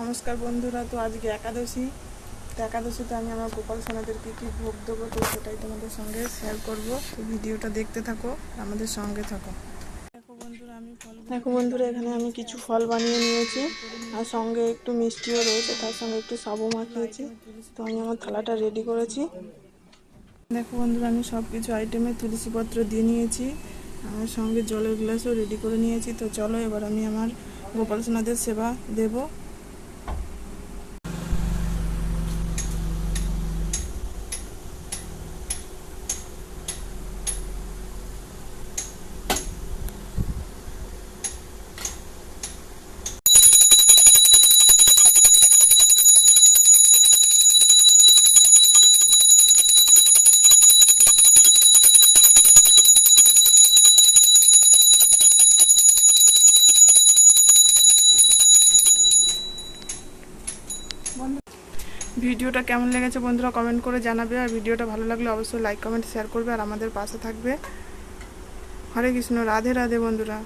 নমস্কার বন্ধুরা তো আজকে একাদশী। তো একাদশীতে আমি আমার গোপাল সোনাদেরকে কী ভোগ দেবো তো সেটাই তোমাদের সঙ্গে শেয়ার করব। তো ভিডিওটা দেখতে থাকো আমাদের সঙ্গে থাকো। দেখো বন্ধুরা আমি ফল দেখো বন্ধুরা এখানে আমি কিছু ফল বানিয়ে নিয়েছি আর সঙ্গে একটু মিষ্টিও রয়েছে তার সঙ্গে একটু সাবু মাখিয়েছি। তো আমি আমার থালাটা রেডি করেছি। দেখো বন্ধুরা আমি সব কিছু আইটেমে তুলসীপত্র দিয়ে নিয়েছি আমার সঙ্গে জলের গ্লাসও রেডি করে নিয়েছি। তো চলো এবার আমি আমার গোপাল সোনাদের সেবা দেবো। ভিডিওটা কেমন লেগেছে বন্ধুরা কমেন্ট করে জানাবে আর ভিডিওটা ভালো লাগলে অবশ্যই লাইক, কমেন্ট শেয়ার করবে আর আমাদের পাশে থাকবে। হরে কৃষ্ণ, রাধে রাধে বন্ধুরা।